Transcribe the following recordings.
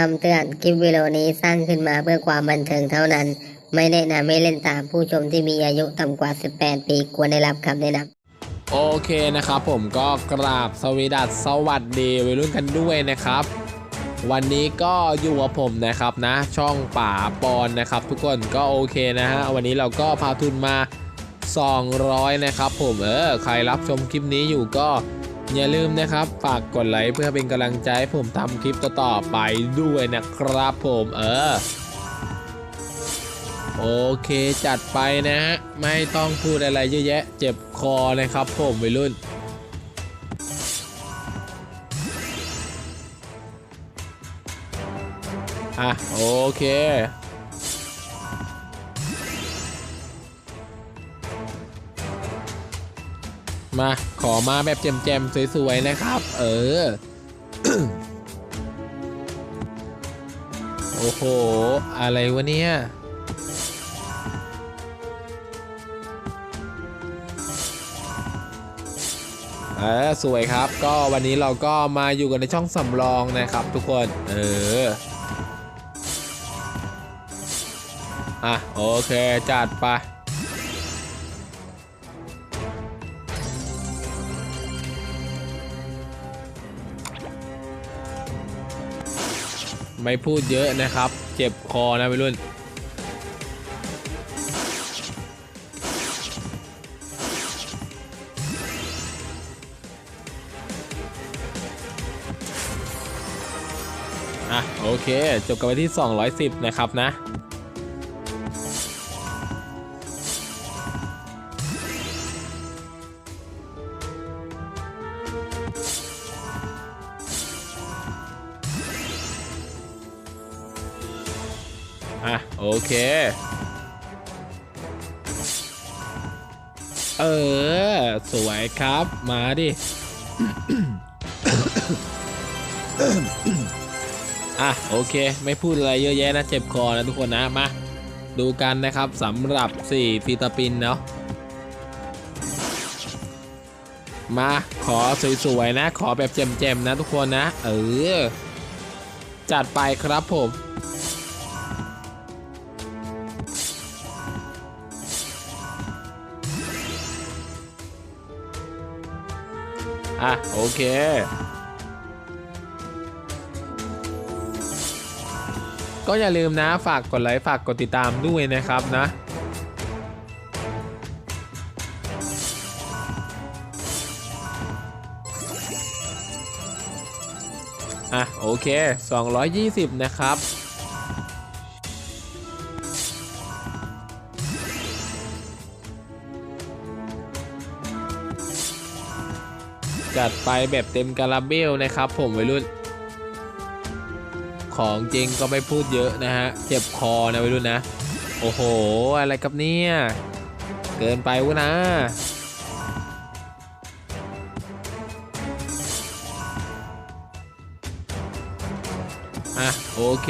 คำเตือนคลิปวิดีโอนี้สร้างขึ้นมาเพื่อความบันเทิงเท่านั้น ไม่แนะนำให้เล่นตามผู้ชมที่มีอายุต่ำกว่า 18 ปีควรได้รับคำแนะนำโอเคนะครับผมก็กราบสวีดัสสวัสดีวัยรุ่นกันด้วยนะครับ วันนี้ก็อยู่กับผมนะครับนะ ช่องป่าปอนนะครับ ทุกคนก็โอเคนะฮะวันนี้เราก็พาทุนมา 200 นะครับ ผมเออใครรับชมคลิปนี้อยู่ก็ อย่าลืมนะครับ ฝากกดไลค์เพื่อเป็นกำลังใจให้ผมทำคลิปต่อๆไปด้วยนะครับผมเออ โอเคจัดไปนะฮะ ไม่ต้องพูดอะไรเยอะแยะ เจ็บคอนะครับผมวัยรุ่นอะโอเค มา ขอมาแบบแจมๆสวยๆนะครับ เออ โอ้โห อะไรวะเนี่ย เออ สวยครับ ก็วันนี้เราก็มาอยู่กันในช่องสำรองนะครับทุกคน เออ อะ โอเค จัดไป ไม่พูดเยอะนะครับ เจ็บคอนะไปรุ่น อะ โอเค จบกันไปที่ 210 นะครับนะ อะ โอเค เออ สวยครับ มาดิ อะ โอเค ไม่พูดอะไรเยอะแยะนะ เจ็บคอนะทุกคนนะ มา ดูกันนะครับสำหรับ4ฟิตาปินเนาะมาขอสวยๆนะ ขอแบบแจ่มๆนะทุกคนนะ เออ จัดไปครับผม อะ โอเคก็อย่าลืมนะฝากกดไลค์ฝากกดติดตามด้วยนะครับนะ อะ โอเค 220 นะครับ จัดไปแบบเต็มกาลาเบลนะครับ ผมวัยรุ่น ของจริงก็ไม่พูดเยอะนะฮะ เจ็บคอนะวัยรุ่นนะ โอ้โห อะไรกับเนี่ย เกินไปวะนะอะโอเค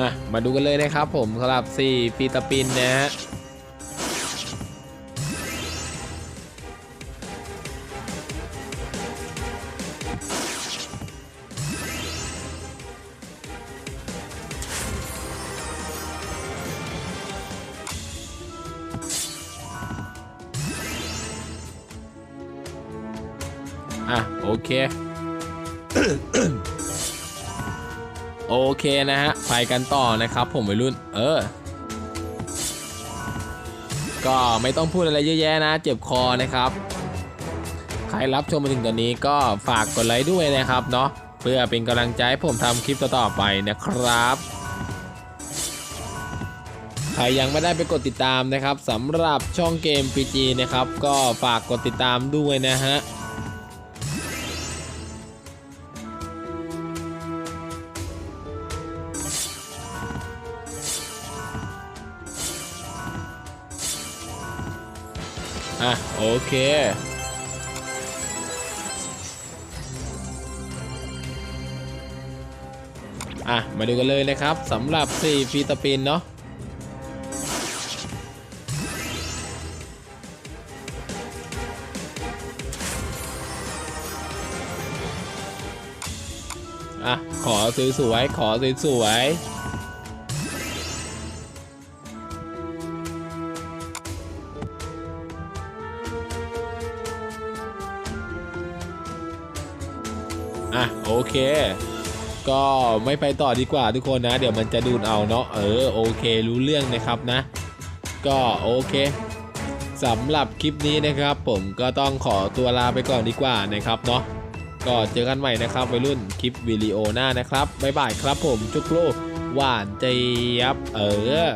อะมาดูกันเลยนะครับผมสำหรับ 4 ฟีตาปินนะฮะอะ โอเค โอเคนะฮะ ไปกันต่อนะครับผมวัยรุ่น เออ ก็ไม่ต้องพูดอะไรเยอะแยะนะ เจ็บคอนะครับ ใครรับชมมาถึงตอนนี้ก็ฝากกดไลค์ด้วยนะครับเนาะ เพื่อเป็นกำลังใจให้ผมทำคลิปต่อๆไปนะครับ ใครยังไม่ได้ไปกดติดตามนะครับสำหรับช่องเกม PG นะครับ ก็ฝากกดติดตามด้วยนะฮะ อะ โอเค อะ มาดูกันเลยนะครับสำหรับ 4 ฟีตปินเนาะอะ ขอสวยๆขอสวยๆ อะโอเค ก็ไม่ไปต่อดีกว่าทุกคนนะ เดี๋ยวมันจะดูดเอาเนาะเออโอเครู้เรื่องนะครับนะ ก็โอเคสำหรับคลิปนี้นะครับ ผมก็ต้องขอตัวลาไปก่อนดีกว่านะครับเนาะก็เจอกันใหม่นะครับวัยรุ่นคลิปวิดีโอหน้านะครับบ๊ายบายครับผมจุกลูกหวานเจี๊ยบเออ